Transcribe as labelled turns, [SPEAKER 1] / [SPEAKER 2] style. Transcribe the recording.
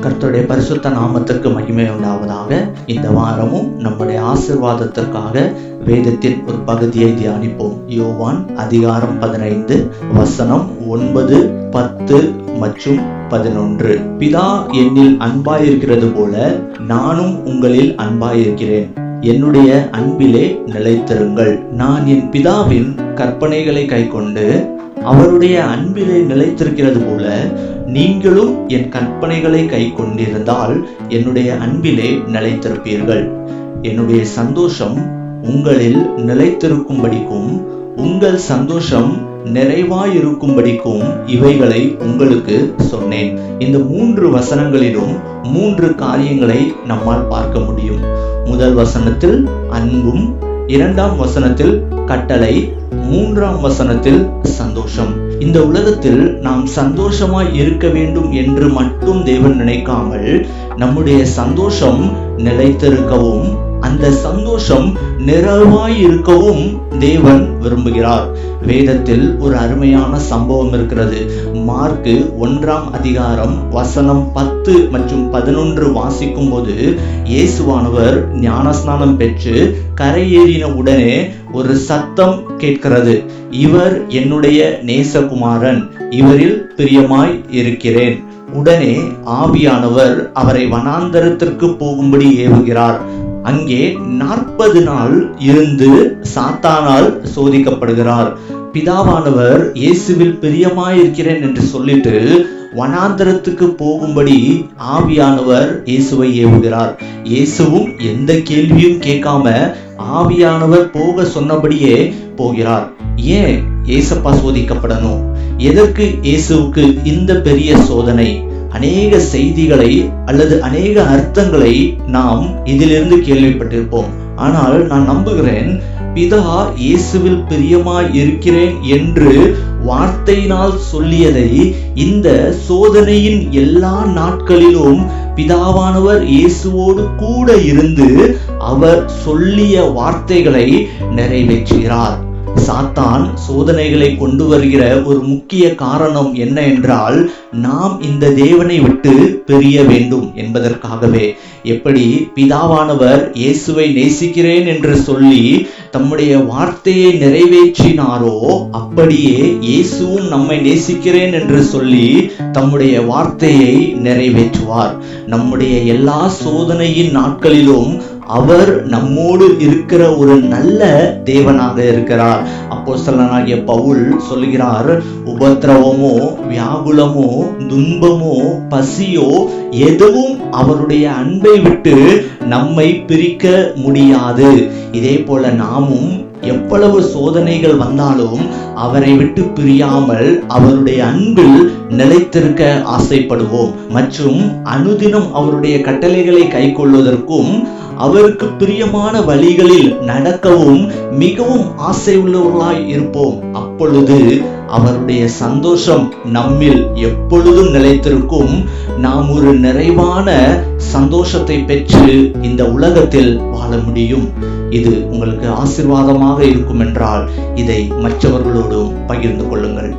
[SPEAKER 1] கர்த்தருடைய பரிசுத்த நாமத்திற்கு மகிமை உண்டாவதாக இந்த வாரமும் நம்முடைய ஆசிர்வாதத்திற்காக வேதத்தின் ஒரு பகுதியை தியானிப்போம். யோவான் அதிகாரம் பதினைந்து வசனம் ஒன்பது பத்து மற்றும் பதினொன்று. பிதா என்னில் அன்பாயிருக்கிறது போல நானும் உங்களில் அன்பாயிருக்கிறேன். என்னுடைய அன்பிலே நிலைத்திருங்கள். நான் என் பிதாவின் கற்பனைகளை கைக்கொண்டு அவருடைய அன்பிலே நிலைத்திருக்கிறது போல நீங்களும் என் கற்பனைகளை கை கொண்டிருந்தால் என்னுடைய அன்பிலே நிலைத்திருப்பீர்கள். என்னுடைய சந்தோஷம் உங்களில் நிலைத்திருக்கும்படிக்கும் உங்கள் சந்தோஷம் நிறைவாயிருக்கும்படிக்கும் இவைகளை உங்களுக்கு சொன்னேன். இந்த மூன்று வசனங்களிலும் மூன்று காரியங்களை நம்மால் பார்க்க முடியும். முதல் வசனத்தில் அன்பும் இரண்டாம் வசனத்தில் கட்டளை மூன்றாம் வசனத்தில் சந்தோஷம். இந்த உலகத்தில் நாம் சந்தோஷமாய் இருக்க வேண்டும் என்று மட்டும் தேவன் நினைக்காமல் நம்முடைய சந்தோஷம் நிலைத்திருக்கவும் அந்த சந்தோஷம் நிறைவாய் இருக்கவும் தேவன் விரும்புகிறார். வேதத்தில் ஒரு அருமையான சம்பவம் இருக்கிறது. மார்க்கு ஒன்றாம் அதிகாரம் வசனம் பத்து மற்றும் பதினொன்று வாசிக்கும் போது இயேசுவானவர் ஞானஸ்நானம் பெற்று கரையேறின உடனே ஒரு சத்தம் கேட்கிறது. இவர் என்னுடைய நேசகுமாரன் இவரில் பிரியமாய் இருக்கிறேன். உடனே ஆவியானவர் அவரை வனாந்தரத்திற்கு போகும்படி ஏவுகிறார். அங்கே நாற்பது நாள் இருந்து சாத்தானால் சோதிக்கப்படுகிறார். பிதாவானவர் இயேசுவில் பிரியமாயிருக்கிறேன் என்று சொல்லிட்டு வனாந்தரத்துக்கு போகும்படி ஆவியானவர் இயேசுவை ஏவுகிறார். இயேசுவும் எந்த கேள்வியும் கேட்காம ஆவியானவர் போக சொன்னபடியே போகிறார். ஏன் ஏசப்பா சோதிக்கப்படணும்? எதற்கு இயேசுவுக்கு இந்த பெரிய சோதனை? அநேக செய்திகளை அல்லது அநேக அர்த்தங்களை நாம் இதிலிருந்து கேள்விப்பட்டிருப்போம். ஆனால் நான் நம்புகிறேன் பிதா இயேசுவில் பிரியமாய் இருக்கிறேன் என்று வார்த்தையினால் சொல்லியதை இந்த சோதனையின் எல்லா நாட்களிலும் பிதாவானவர் இயேசுவோடு கூட இருந்து அவர் சொல்லிய வார்த்தைகளை நிறைவேற்றுகிறார். சாத்தான் சோதனைகளை கொண்டு வருகிற ஒரு முக்கிய காரணம் என்ன என்றால் நாம் இந்த தேவனை விட்டு பிரிய வேண்டும் என்பதற்காகவே. எப்படி? பிதாவானவர் இயேசுவை நேசிக்கிறேன் என்று சொல்லி தம்முடைய வார்த்தையை நிறைவேற்றினாரோ அப்படியே இயேசுவும் நம்மை நேசிக்கிறேன் என்று சொல்லி தம்முடைய வார்த்தையை நிறைவேற்றுவார். நம்முடைய எல்லா சோதனையின் நாட்களிலும் அவர் நம்மோடு இருக்கிற ஒரு நல்ல தேவனாக இருக்கிறார். அப்போ சொல்லனாகிய பவுல் சொல்கிறார் உபத்திரவமோ வியாகுலமோ துன்பமோ பசியோ எதுவும் அவருடைய அன்பை விட்டு நம்மை பிரிக்க முடியாது. இதே போல நாமும் எவ்வளவு சோதனைகள் வந்தாலும் அவரை விட்டு பிரியாமல் அவருடைய அன்பில் நிலைத்திருக்க ஆசைப்படுவோம். மற்றும் அனுதினம் அவருடைய கட்டளைகளை கை கொள்வதற்கும் அவருக்கு பிரியமான வழிகளில் நடக்கவும் மிகவும் ஆசை உள்ளவர்களாய் இருப்போம். அப்பொழுது அவருடைய சந்தோஷம் நம்மில் எப்பொழுதும் நிலைத்திருக்கும். நாம் ஒரு நிறைவான சந்தோஷத்தை பெற்று இந்த உலகத்தில் வாழ முடியும். இது உங்களுக்கு ஆசிர்வாதமாக இருக்கும் என்றால் இதை மற்றவர்களோடும் பகிர்ந்து கொள்ளுங்கள்.